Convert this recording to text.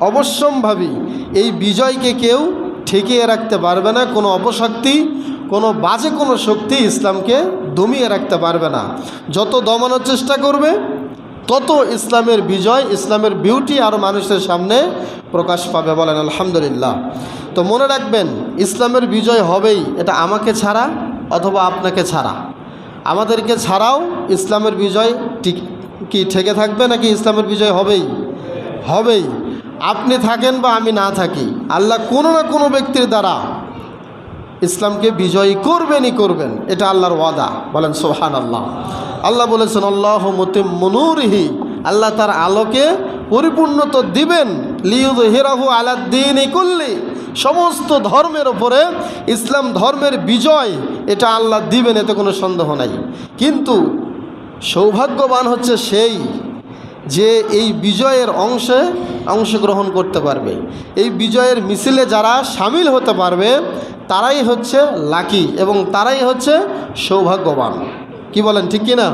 অবশ্যম্ভাবী। এই বিজয়কে কেউ ঠেকিয়ে রাখতে পারবে না, কোনো অপশক্তি, কোনো বাজে কোনো শক্তি ইসলামকে দমিয়ে রাখতে পারবে না। যত দমানোর চেষ্টা করবে, তত ইসলামের বিজয়, ইসলামের বিউটি আরও মানুষের সামনে প্রকাশ পাবে বলেন আলহামদুলিল্লাহ। তো মনে রাখবেন, ইসলামের বিজয় হবেই, এটা আমাকে ছাড়া অথবা আপনাকে ছাড়া। আমাদেরকে ছাড়াও ইসলামের বিজয় কি ঠেকে থাকবে নাকি ইসলামের বিজয় হবেই? হবেই। আপনি থাকেন বা আমি না থাকি, আল্লাহ কোনো না কোনো ব্যক্তির দ্বারা ইসলামকে বিজয়ী করবেনই করবেন, এটা আল্লাহর ওয়াদা। বলেন সোহান আল্লাহ আল্লাহ বলেছেন, আল্লাহ মতে মনুরহি আল্লাহ তার আলোকে পরিপূর্ণ তো দিবেন। লিউদ হিরাহু আলাদ্দিন করলি সমস্ত ধর্মের ওপরে ইসলাম ধর্মের বিজয়, এটা আল্লাহ দিবেন, এতে কোনো সন্দেহ নাই। কিন্তু সৌভাগ্যবান হচ্ছে সেই যে এই বিজয়ের অংশে অংশগ্রহণ করতে পারবে। এই বিজয়ের মিছিলে যারা সামিল হতে পারবে, তারাই হচ্ছে লাকি এবং তারাই হচ্ছে সৌভাগ্যবান। কি বলেন, ঠিক কি না